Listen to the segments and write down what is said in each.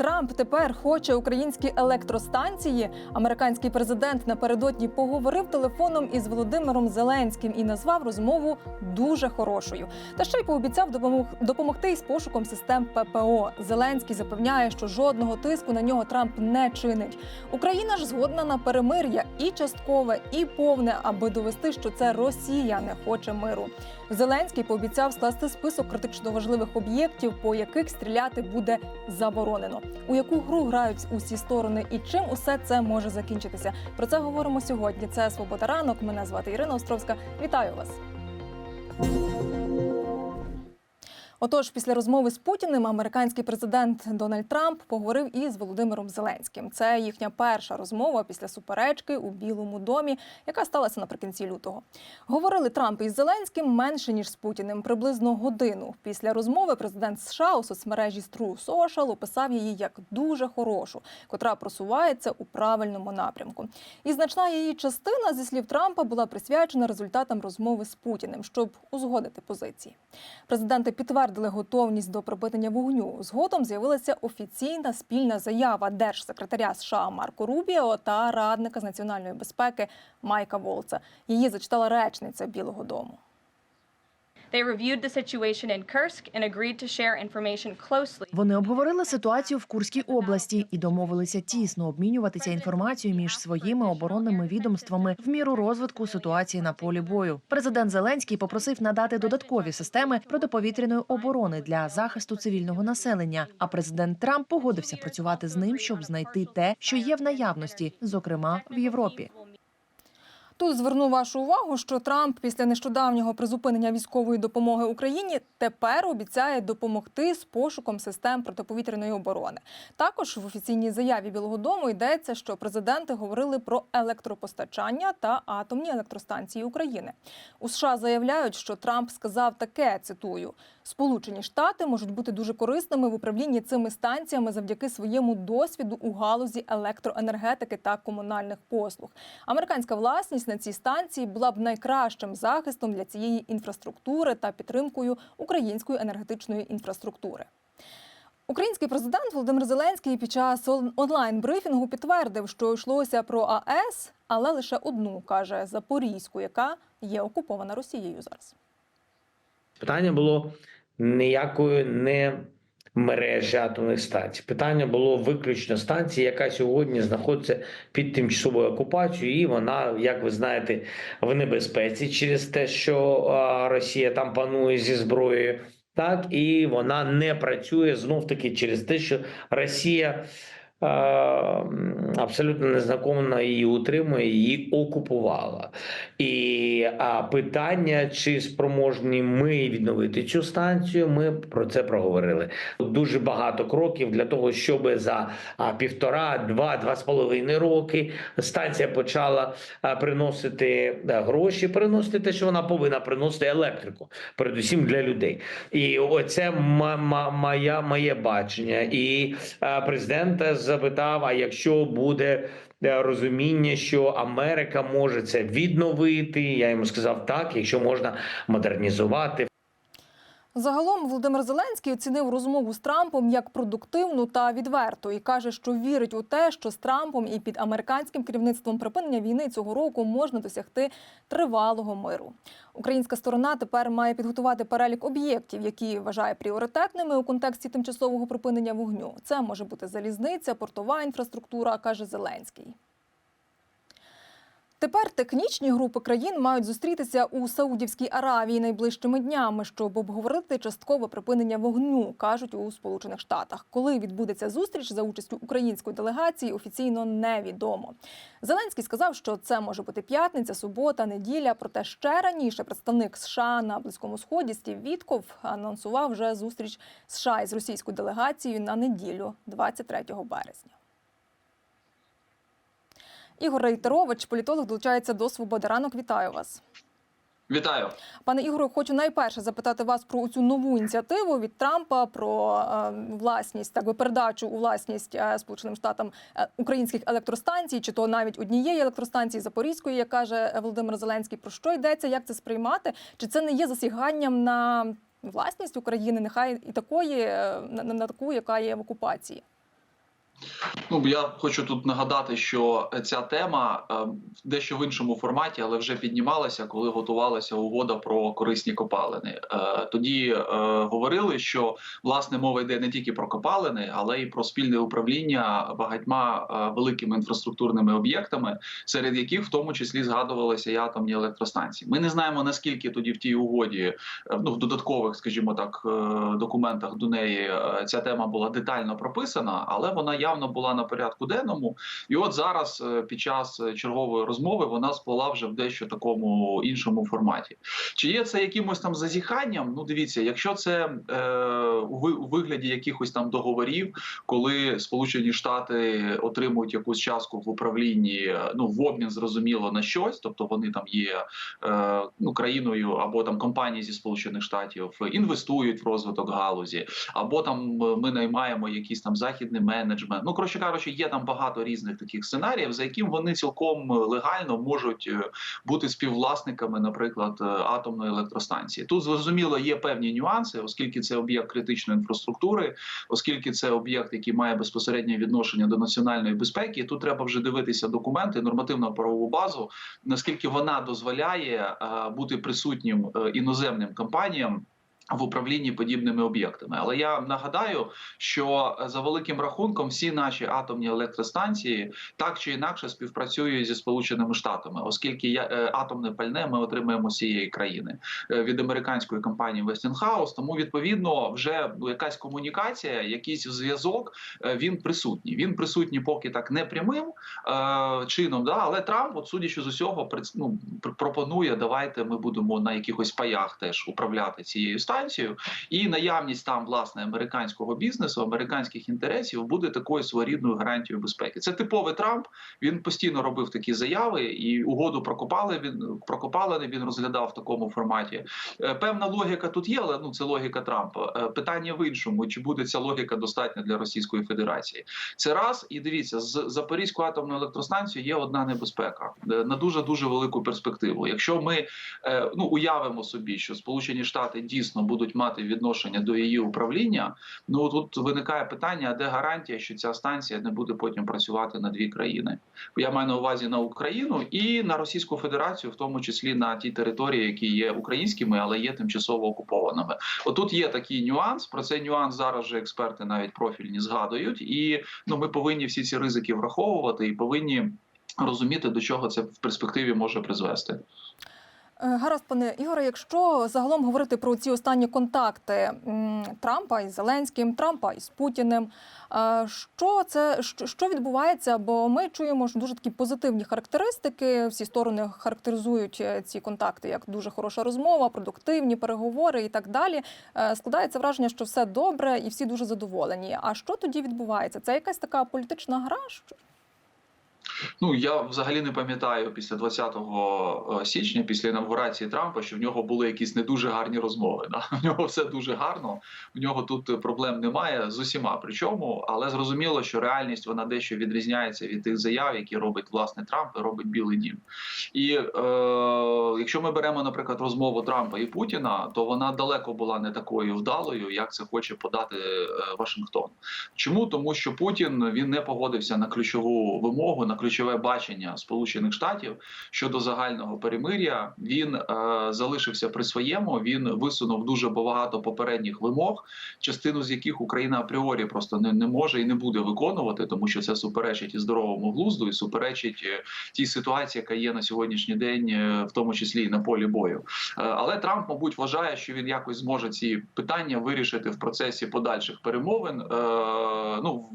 tra Трамп тепер хоче українські електростанції. Американський президент напередодні поговорив телефоном із Володимиром Зеленським і назвав розмову дуже хорошою. Та ще й пообіцяв допомог допомогти із пошуком систем ППО. Зеленський запевняє, що жодного тиску на нього Трамп не чинить. Україна ж згодна на перемир'я і часткове, і повне, аби довести, що це Росія не хоче миру. Зеленський пообіцяв скласти список критично важливих об'єктів, по яких стріляти буде заборонено. У яку гру грають усі сторони і чим усе це може закінчитися? Про це говоримо сьогодні. Це Свобода ранок. Мене звати Ірина Островська. Вітаю вас. Отож, після розмови з Путіним американський президент Дональд Трамп поговорив із Володимиром Зеленським. Це їхня перша розмова після суперечки у Білому домі, яка сталася наприкінці лютого. Говорили Трамп із Зеленським менше ніж з Путіним, приблизно годину. Pісля розмови президент США у соцмережі True Social описав її як дуже хорошу, котра просувається у правильному напрямку. І значна її частина, зі слів Трампа, була присвячена результатам розмови з Путіним, щоб узгодити позиції. Президенти підтвердили готовність до припинення вогню. Згодом з'явилася офіційна спільна заява держсекретаря США Марко Рубіо та радника з національної безпеки Майка Волца. Її зачитала речниця Білого Дому. They reviewed the situation in Kursk and agreed to share information closely. Вони обговорили ситуацію в Курській області і домовилися тісно обмінюватися інформацією між своїми оборонними відомствами в міру розвитку ситуації на полі бою. Президент Зеленський попросив надати додаткові системи протиповітряної оборони для захисту цивільного населення. А президент Трамп погодився працювати з ним, щоб знайти те, що є в наявності, зокрема в Європі. Тут зверну вашу увагу, що Трамп після нещодавнього призупинення військової допомоги Україні тепер обіцяє допомогти з пошуком систем протиповітряної оборони. Також в офіційній заяві Білого Дому йдеться, що президенти говорили про електропостачання та атомні електростанції України. У США заявляють, що Трамп сказав таке: цитую: Сполучені Штати можуть бути дуже корисними в управлінні цими станціями завдяки своєму досвіду у галузі електроенергетики та комунальних послуг. Американська власність на цій станції була б найкращим захистом для цієї інфраструктури та підтримкою української енергетичної інфраструктури. Український президент Володимир Зеленський під час онлайн-брифінгу підтвердив, що йшлося про АЕС, але лише одну каже Запорізьку, яка є окупована Росією зараз. Питання було ніякої не мережі атомних станцій. Питання було виключно станції, яка сьогодні знаходиться під тимчасовою окупацією, і вона, як ви знаєте, в небезпеці через те, що Росія там панує зі зброєю. Так, і вона не працює знов таки через те, що Росія абсолютно незаконно її утримує, її окупувала. І питання, чи спроможні ми відновити цю станцію, ми про це проговорили. Дуже багато кроків для того, щоб за півтора, два, два з половиною роки станція почала приносити гроші, приносити те, що вона повинна приносити електрику, передусім для людей. І оце моє бачення. І а, президент запитав: а якщо буде е, розуміння, що Америка може це відновити. Я йому сказав так, якщо можна модернізувати. Загалом Володимир Зеленський оцінив розмову з Трампом як продуктивну та відверту і каже, що вірить у те, що з Трампом і під американським керівництвом припинення війни цього року можна досягти тривалого миру. Українська сторона тепер має підготувати перелік об'єктів, які вважає пріоритетними у контексті тимчасового припинення вогню. Це може бути залізниця, портова інфраструктура, каже Зеленський. Тепер технічні групи країн мають зустрітися у Саудівській Аравії найближчими днями, щоб обговорити часткове припинення вогню, кажуть у Сполучених Штатах. Коли відбудеться зустріч за участю української делегації, офіційно невідомо. Зеленський сказав, що це може бути п'ятниця, субота, неділя. Проте ще раніше представник США на близькому сході Стів Вітков анонсував вже зустріч США із російською делегацією на неділю, 23 березня. Ігор Рейтерович, політолог, долучається до свободи ранок. Вітаю вас. Вітаю. Пане Ігорю, хочу найперше запитати вас про цю нову ініціативу від Трампа про е, власність, так би передачу у власність е, Сполученим Штатам е, українських електростанцій, чи то навіть однієї електростанції Запорізької, як каже Володимир Зеленський. Про що йдеться? Як це сприймати? Чи це не є засіганням на власність України? Нехай і такої е, на, на таку, яка є в окупації? Ну я хочу тут нагадати, що ця тема е, дещо в іншому форматі, але вже піднімалася, коли готувалася угода про корисні копалини. Е, Тоді е, говорили, що власне мова йде не тільки про копалини, але й про спільне управління багатьма е, великими інфраструктурними об'єктами, серед яких в тому числі згадувалися і атомні електростанції. Ми не знаємо наскільки тоді в тій угоді, е, ну в додаткових, скажімо так, е, документах до неї е, ця тема була детально прописана, але вона явно була на порядку денному. І от зараз, е, під час е, чергової розмови, вона сплила вже в дещо такому іншому форматі. Чи є це якимось там зазіханням? Ну, дивіться, якщо це е, у вигляді якихось там договорів, коли Сполучені Штати отримують якусь частку в управлінні, е, ну в обмін зрозуміло на щось, тобто вони там є е, ну країною або там компанії зі Сполучених Штатів інвестують в розвиток галузі, або там ми наймаємо якийсь там західний менеджмент. Ну коротше кажучи, є там багато різних таких сценаріїв, за яким вони цілком легально можуть е, бути співвласниками, наприклад, е, атомної електростанції. Тут зрозуміло є певні нюанси, оскільки це об'єкт критичної інфраструктури, оскільки це об'єкт, який має безпосереднє відношення до національної безпеки. Тут треба вже дивитися документи, нормативно правову базу, наскільки вона дозволяє е, бути присутнім е, іноземним компаніям. В управлінні подібними об'єктами, але я нагадаю, що е, за великим рахунком всі наші атомні електростанції так чи інакше співпрацюють зі сполученими штатами, оскільки е, атомне пальне ми отримуємо з цієї країни е, від американської компанії Westinghouse, Тому відповідно вже якась комунікація, якийсь зв'язок він присутній. Він присутній поки так не прямим е, чином. Да, але Трамп, от судячи з усього, ну, пропонує, давайте ми будемо на якихось паях теж управляти цією станцією, і наявність там власне американського бізнесу, американських інтересів буде такою своєрідною гарантією безпеки. Це типовий Трамп. Він постійно робив такі заяви, і угоду про копали він про копалини він розглядав в такому форматі. Е, Певна логіка тут є, але ну це логіка Трампа. Е, Питання в іншому: чи буде ця логіка достатня для Російської Федерації? Це раз і дивіться, з Запорізькою атомною електростанцією є одна небезпека е, на дуже дуже велику перспективу. Якщо ми ну уявимо собі, що Сполучені Штати дійсно будуть мати відношення до її управління, ну тут виникає питання: де гарантія, що ця станція не буде потім працювати на дві країни? Я маю на увазі на Україну і на Російську Федерацію, в тому числі на ті території, які є українськими, але є тимчасово окупованими. Отут є такий нюанс. Про цей нюанс зараз же експерти навіть профільні згадують, і ну ми повинні всі ці ризики враховувати і повинні розуміти, до чого це в перспективі може призвести. Е, Гаразд, пане Ігоре, якщо загалом говорити про ці останні контакти Трампа із Зеленським, Трампа із Путіним, е, що це що- відбувається? Бо ми чуємо ж дуже такі позитивні характеристики. Всі сторони характеризують е, ці контакти як дуже хороша розмова, продуктивні переговори і так далі. Складається враження, що все добре і всі дуже задоволені. А що тоді відбувається? Це якась така політична гра? Ну я взагалі не пам'ятаю після 20 січня, після інавгурації Трампа, що в нього були якісь не дуже гарні розмови. Да? В нього все дуже гарно, в нього тут проблем немає з усіма. Причому, але зрозуміло, що реальність вона дещо відрізняється від тих заяв, які робить власне Трамп і робить Білий Дім. І е, якщо ми беремо, наприклад, розмову Трампа і Путіна, то вона далеко була не такою вдалою, як це хоче подати е, Вашингтон. Чому тому, що Путін він не погодився на ключову вимогу, на ключове бачення Сполучених Штатів щодо загального перемир'я. Він е, залишився при своєму. Він висунув дуже багато попередніх вимог, частину з яких Україна апріорі просто не, не може і не буде виконувати, тому що це суперечить і здоровому глузду, і суперечить е, тій ситуації, яка є на сьогоднішній день, е, в тому числі і на полі бою. Е, Але Трамп, мабуть, вважає, що він якось зможе ці питання вирішити в процесі подальших перемовин. Е, Ну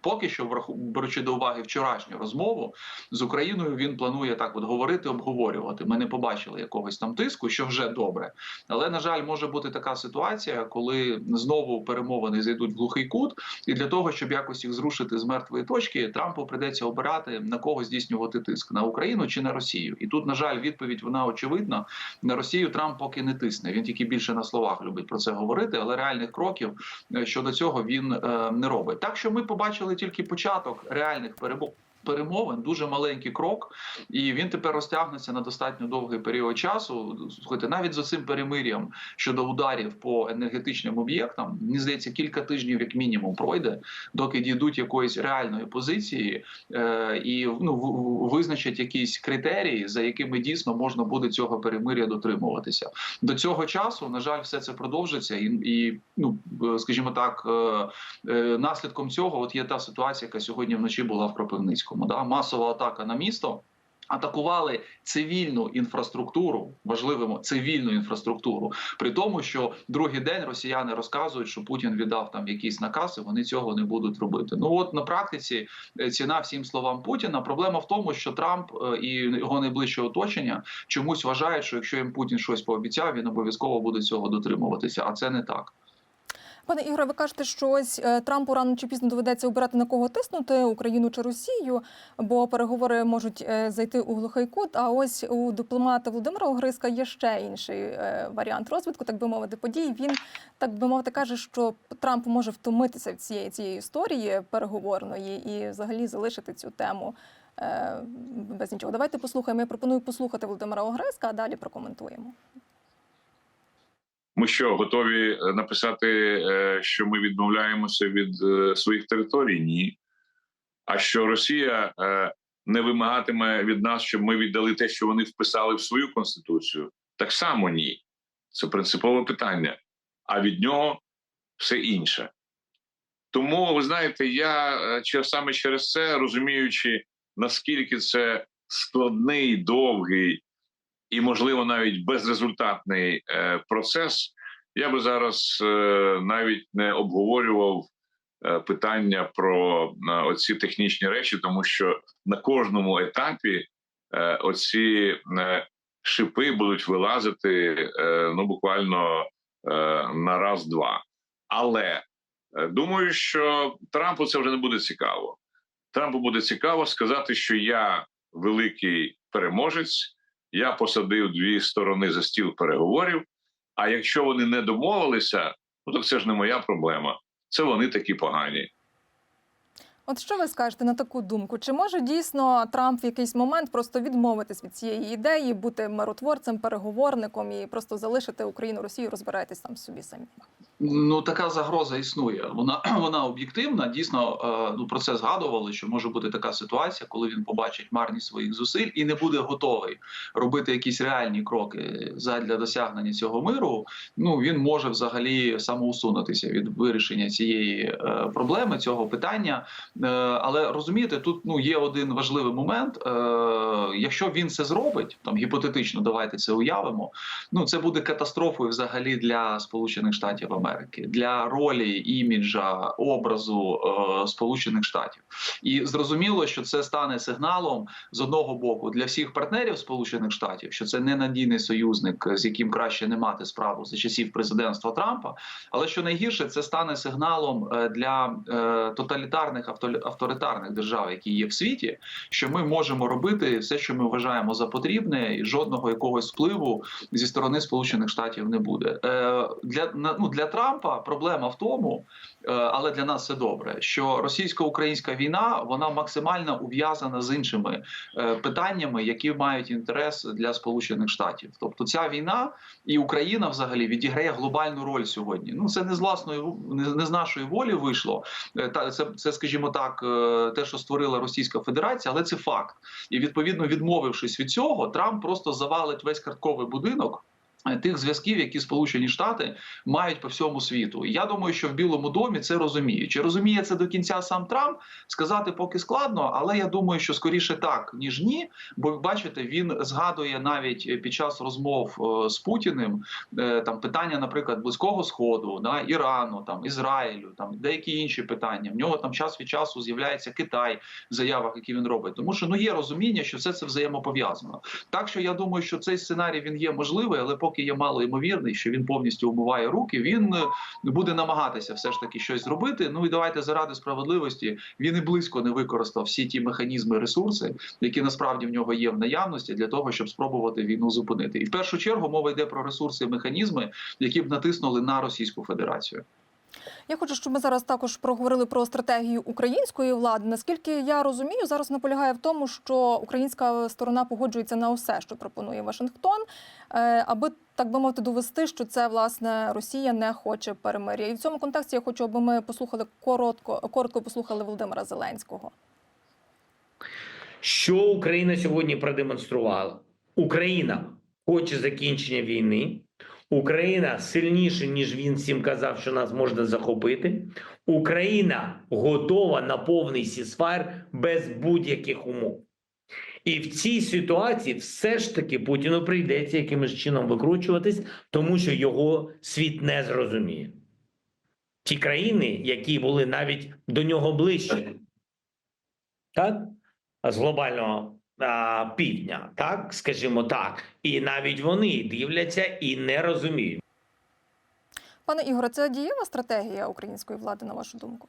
поки що, беручи до уваги вчорашню розмову з Україною, він планує так от говорити, обговорювати. Ми не побачили якогось там тиску, що вже добре. Але на жаль, може бути така ситуація, коли знову перемовини зайдуть в глухий кут, і для того, щоб якось їх зрушити з мертвої точки, Трампу прийдеться обирати на кого здійснювати тиск на Україну чи на Росію. І тут, на жаль, відповідь вона очевидна. На Росію Трамп поки не тисне. Він тільки більше на словах любить про це говорити, але реальних кроків е, щодо цього він е, не робить. Так що ми побачили тільки початок реальних перемов. Перемовин дуже маленький крок, і він тепер розтягнеться на достатньо довгий період часу. Слухайте, навіть за цим перемир'ям щодо ударів по енергетичним об'єктам, мені здається, кілька тижнів як мінімум пройде, доки дійдуть якоїсь реальної позиції е, і ну визначать якісь критерії, за якими дійсно можна буде цього перемир'я дотримуватися. До цього часу, на жаль, все це продовжиться, і, і ну е, скажімо так, е, е, наслідком цього от є та ситуація, яка сьогодні вночі була в Кропивницькому. Да? Масова атака на місто. Атакували цивільну інфраструктуру, важливимо цивільну інфраструктуру, при тому, що другий день росіяни розказують, що Путін віддав там якісь накази, вони цього не будуть робити. Ну от на практиці е, ціна всім словам Путіна. Проблема в тому, що Трамп е, і його найближче оточення чомусь вважають, що якщо їм Путін щось пообіцяв, він обов'язково буде цього дотримуватися. А це не так. Пане Ігоре, ви кажете, що ось е, Трампу рано чи пізно доведеться обирати на кого тиснути Україну чи Росію, бо переговори можуть е, зайти у глухий кут. А ось у дипломата Володимира Огриска є ще інший е, варіант розвитку, так би мовити, подій. Він так би мовити каже, що Трамп може втомитися від цієї цієї історії переговорної і взагалі залишити цю тему. Без нічого. Давайте послухаємо. Я пропоную послухати Володимира Огриска, а далі прокоментуємо. Ми що готові е, написати, е, що ми відмовляємося від е, своїх територій? Ні. А що Росія не вимагатиме від нас, щоб ми віддали те, що вони вписали в свою конституцію? Так само ні. Це принципове питання. А від нього все інше. Тому, ви знаєте, я саме через це розуміючи, наскільки це складний, довгий і, можливо, навіть безрезультатний е, процес, я би зараз е, навіть не обговорював е, питання про оці технічні речі, тому що на кожному етапі оці шипи будуть вилазити ну буквально на раз-два. Але думаю, що Трампу це вже не буде цікаво. Трампу буде цікаво сказати, що я великий переможець я посадив дві сторони за стіл переговорів. А якщо вони не домовилися, ну то це ж не моя проблема. Це вони такі погані. От що ви скажете на таку думку? Чи може дійсно Трамп в якийсь момент просто відмовитись від цієї ідеї, бути миротворцем, переговорником і просто залишити Україну Росію, розбирайтесь там собі самі? Ну така загроза існує. Вона вона об'єктивна. Дійсно, е, ну про це згадували, що може бути така ситуація, коли він побачить марність своїх зусиль і не буде готовий робити якісь реальні кроки задля досягнення цього миру. Ну він може взагалі самоусунутися від вирішення цієї е, проблеми, цього питання. Е, але розумієте, тут ну є один важливий момент. Якщо він це зробить, там гіпотетично, давайте це уявимо. Ну це буде катастрофою взагалі для Сполучених Штатів Америки, для ролі, іміджа, образу е, Сполучених Штатів. І зрозуміло, що це стане сигналом з одного боку для всіх партнерів Сполучених Штатів, що це ненадійний союзник, з яким краще не мати справу за часів президентства Трампа. Але що найгірше, це стане сигналом е, для е, тоталітарних авторитарних держав, які є в світі, що ми можемо робити все, що ми вважаємо за потрібне, і жодного якогось впливу зі сторони Сполучених Штатів не буде. Е, для ну, для Трампа проблема в тому, е, але для нас це добре, що російсько-українська війна вона максимально ув'язана з іншими е, питаннями, які мають інтерес для Сполучених Штатів. Тобто ця війна і Україна взагалі відіграє глобальну роль сьогодні. Ну це не з власної не, з нашої волі вийшло. Е, це, це, скажімо так, те, що створила Російська Федерація, але це факт. І відповідно відмовившись від цього, Трамп просто завалить весь картковий будинок. Тих зв'язків, які Сполучені Штати мають по всьому світу, і я думаю, що в Білому домі це розуміють. Чи розуміє це до кінця сам Трамп? Сказати поки складно, але я думаю, що скоріше так ніж ні. Бо бачите, він згадує навіть під час розмов е, з Путіним е, там питання, наприклад, близького сходу, да, Ірану, там Ізраїлю, там деякі інші питання. В нього там час від часу з'являється Китай в заявах, які він робить. Тому що ну є розуміння, що все це взаємопов'язано. Так що я думаю, що цей сценарій він є можливий, але поки є мало ймовірний, що він повністю умиває руки, він е, буде намагатися все ж таки щось зробити. Ну і давайте заради справедливості він і близько не використав всі ті механізми, ресурси, які насправді в нього є в наявності для того, щоб спробувати війну зупинити. І в першу чергу мова йде про ресурси і механізми, які б натиснули на Російську Федерацію. Я хочу, щоб ми зараз також проговорили про стратегію української влади. Наскільки я розумію, зараз наполягає в тому, що українська сторона погоджується на все, що пропонує Вашингтон, е, аби так би мовити, довести, що це власне Росія не хоче перемир'я. І в цьому контексті я хочу, аби ми послухали коротко, коротко послухали Володимира Зеленського. Що Україна сьогодні продемонструвала? Україна хоче закінчення війни. Україна сильніше, ніж він всім казав, що нас можна захопити. Україна готова на повний сісфайр без будь-яких умов. І в цій ситуації все ж таки Путіну прийдеться якимось чином викручуватись, тому що його світ не зрозуміє. Ті країни, які були навіть до нього ближче, так? з глобального півдня, так скажімо так, і навіть вони дивляться і не розуміють. Пане Ігоре, це дієва стратегія української влади, на вашу думку?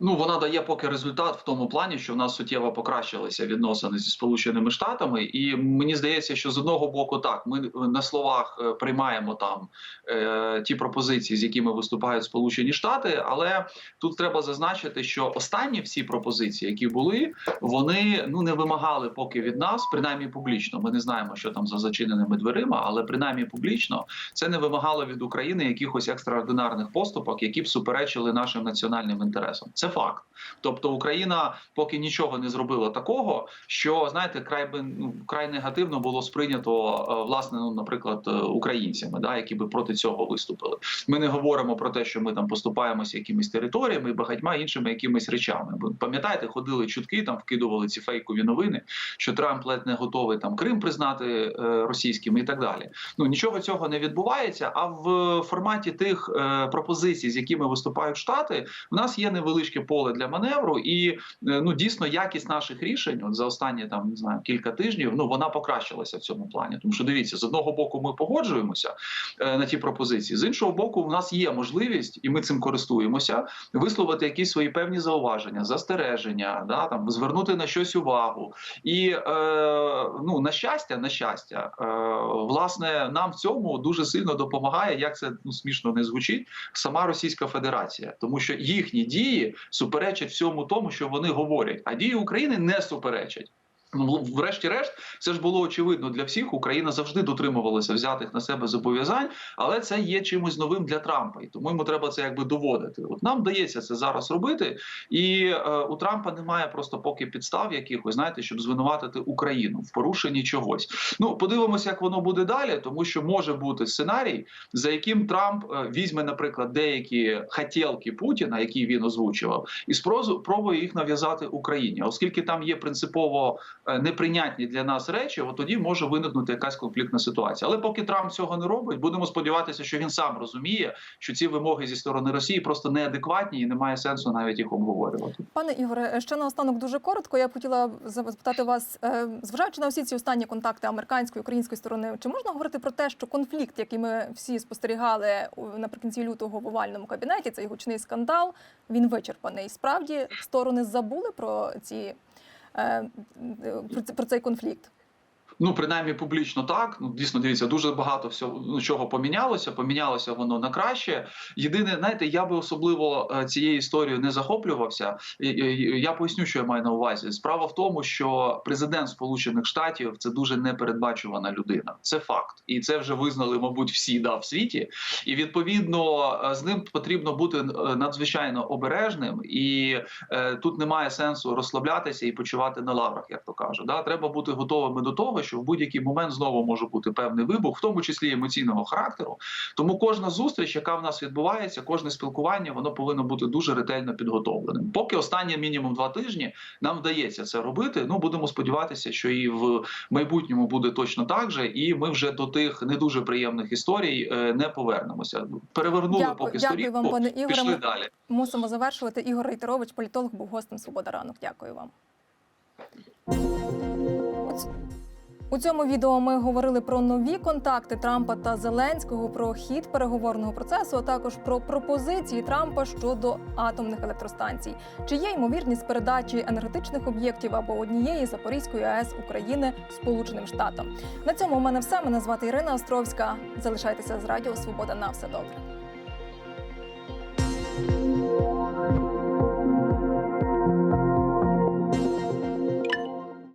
Ну вона дає поки результат в тому плані, що в нас суттєво покращилися відносини зі сполученими штатами, і мені здається, що з одного боку так ми на словах е, приймаємо там е, ті пропозиції, з якими виступають Сполучені Штати, але тут треба зазначити, що останні всі пропозиції, які були, вони ну не вимагали поки від нас, принаймні публічно. Ми не знаємо, що там за зачиненими дверима, але принаймні публічно це не вимагало від України якихось екстраординарних поступок, які б суперечили нашим національним інтересам. Це факт. Тобто Україна поки нічого не зробила такого, що знаєте, край би ну край негативно було сприйнято е, власне, ну наприклад, е, українцями, да, які би проти цього виступили. Ми не говоримо про те, що ми там поступаємося якимись територіями і багатьма іншими якимись речами. Пам'ятаєте, ходили чутки, там вкидували ці фейкові новини, що Трамп ледь не готовий там Крим признати е, російським і так далі. Ну нічого цього не відбувається. А в форматі тих е, пропозицій, з якими виступають штати, в нас є невеличке поле для маневру, і е, ну дійсно якість наших рішень, от за останні там не знаю кілька тижнів, ну вона покращилася в цьому плані. Тому що дивіться, з одного боку ми погоджуємося е, на ті пропозиції, з іншого боку, в нас є можливість, і ми цим користуємося, висловити якісь свої певні зауваження, застереження, да там звернути на щось увагу. І е, ну на щастя, на щастя, е, власне, нам в цьому дуже сильно допомагає, як це ну смішно не звучить, сама Російська Федерація, тому що їхні дії суперечать всьому тому, що вони говорять, а дії України не суперечать. Врешті-решт, це ж було очевидно для всіх. Україна завжди дотримувалася взятих на себе зобов'язань, але це є чимось новим для Трампа, і тому йому треба це якби доводити. От нам вдається це зараз робити, і е, у Трампа немає просто поки підстав якихось, знаєте, щоб звинуватити Україну в порушенні чогось. Ну подивимося, як воно буде далі, тому що може бути сценарій, за яким Трамп е, візьме, наприклад, деякі хотілки Путіна, які він озвучував, і спро- пробує їх нав'язати Україні, оскільки там є принципово неприйнятні для нас речі, от тоді може виникнути якась конфліктна ситуація. Але поки Трамп цього не робить, будемо сподіватися, що він сам розуміє, що ці вимоги зі сторони Росії просто неадекватні і немає сенсу навіть їх обговорювати. Пане Ігоре, ще наостанок дуже коротко. Я б хотіла запитати вас, е, зважаючи на всі ці останні контакти американської української сторони, чи можна говорити про те, що конфлікт, який ми всі спостерігали наприкінці лютого в овальному кабінеті, цей гучний скандал, він вичерпаний? Справді сторони забули про ці е, про про цей конфлікт? Ну, принаймні публічно так. Ну, дійсно, дивіться, дуже багато всього ну, чого помінялося. Помінялося воно на краще. Єдине, знаєте, я би особливо е, цією історією не захоплювався. Я поясню, що я маю на увазі. Справа в тому, що президент Сполучених Штатів це дуже непередбачувана людина. Це факт, і це вже визнали, мабуть, всі да в світі. І відповідно е, з ним потрібно бути е, надзвичайно обережним, і е, тут немає сенсу розслаблятися і почувати на лаврах, як то кажуть. Да? Треба бути готовими до того, що в будь-який момент знову може бути певний вибух, в тому числі емоційного характеру. Тому кожна зустріч, яка в нас відбувається, кожне спілкування, воно повинно бути дуже ретельно підготовленим. Поки останні мінімум два тижні нам вдається це робити. Ну будемо сподіватися, що і в майбутньому буде точно так же, і ми вже до тих не дуже приємних історій е, не повернемося. Перевернули Дякую- поки дякую сторінку, вам, пане Ігоре. пішли Ми- далі. Мусимо завершувати. Ігор Рейтерович, політолог, був гостем Свобода ранок. Дякую вам. У цьому відео ми говорили про нові контакти Трампа та Зеленського, про хід переговорного процесу, а також про пропозиції Трампа щодо атомних електростанцій. Чи є ймовірність передачі енергетичних об'єктів або однієї Запорізької АЕС України Сполученим Штатам? На цьому у мене все. Мене звати Ірина Островська. Залишайтеся з Радіо Свобода. На все добре.